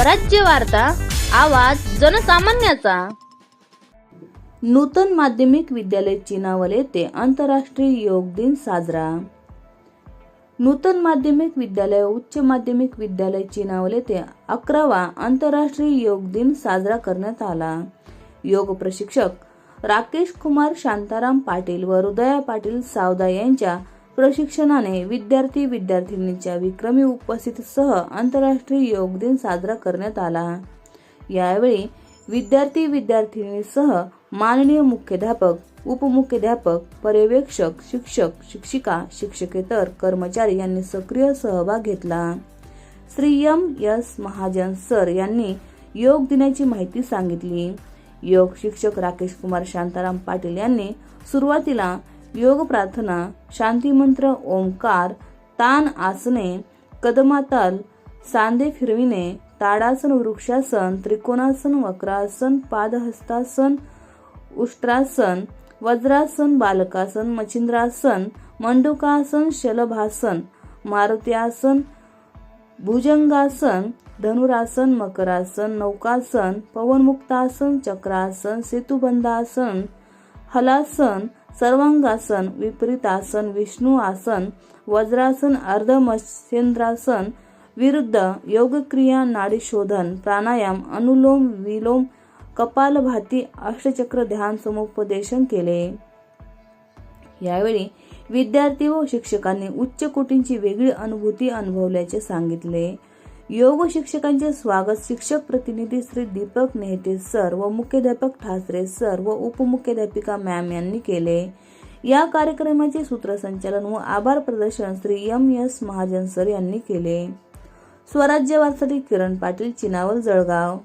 स्वराज्य वार्ता आवाज जनसामान्याचा. नूतन माध्यमिक विद्यालय चिनावल येथे आंतरराष्ट्रीय योग दिन साजरा. नूतन माध्यमिक विद्यालय उच्च माध्यमिक विद्यालय चिनावल येथे अकरावा आंतरराष्ट्रीय योग दिन साजरा करण्यात आला. योग प्रशिक्षक राकेश कुमार शांताराम पाटील व हृदया पाटील सावदा यांच्या प्रशिक्षणाने विद्यार्थी विद्यार्थिनींच्या विक्रमी उपस्थितीसह आंतरराष्ट्रीय योग दिन साजरा करण्यात आला. यावेळी विद्यार्थी विद्यार्थिनीसह माननीय मुख्याध्यापक उपमुख्याध्यापक पर्यवेक्षक शिक्षक शिक्षिका शिक्षकेतर कर्मचारी यांनी सक्रिय सहभाग घेतला. Shri M S Mahajan sir यांनी योग दिनाची माहिती सांगितली. योग शिक्षक राकेश कुमार शांताराम पाटील यांनी सुरुवातीला योग प्रार्थना शांतिमंत्र ओंकार तान आसने कदमाताल सांधे फिरविणे ताडासन वृक्षासन त्रिकोणासन वक्रासन पादहस्तासन उष्ट्रासन वज्रासन बालकासन मच्छिंद्रासन मंडुकासन शलभासन मारुत्यासन भुजंगासन धनुरासन मकरासन नौकासन पवनमुक्तासन चक्रासन सेतुबंधासन हलासन सर्वांगासन विपरीतासन विष्णू आसन वज्रासन अर्धमत्स्येंद्रासन विरुद्ध योगक्रिया नाडीशोधन प्राणायाम अनुलोम विलोम कपालभाती अष्टचक्र ध्यान समुपदेशन केले. यावेळी विद्यार्थी व शिक्षकांनी उच्च कोटींची वेगळी अनुभूती अनुभवल्याचे सांगितले. योग शिक्षकांचे स्वागत. शिक्षक प्रतिनिधी श्री दीपक नेहते सर व मुख्याध्यापक ठासरे सर व उपमुख्याध्यापिका मॅम यांनी केले. या कार्यक्रमाचे सूत्रसंचालन व आभार प्रदर्शन Shri M S Mahajan sir यांनी केले. स्वराज्य वारसाठी किरण पाटील चिनावल जळगाव.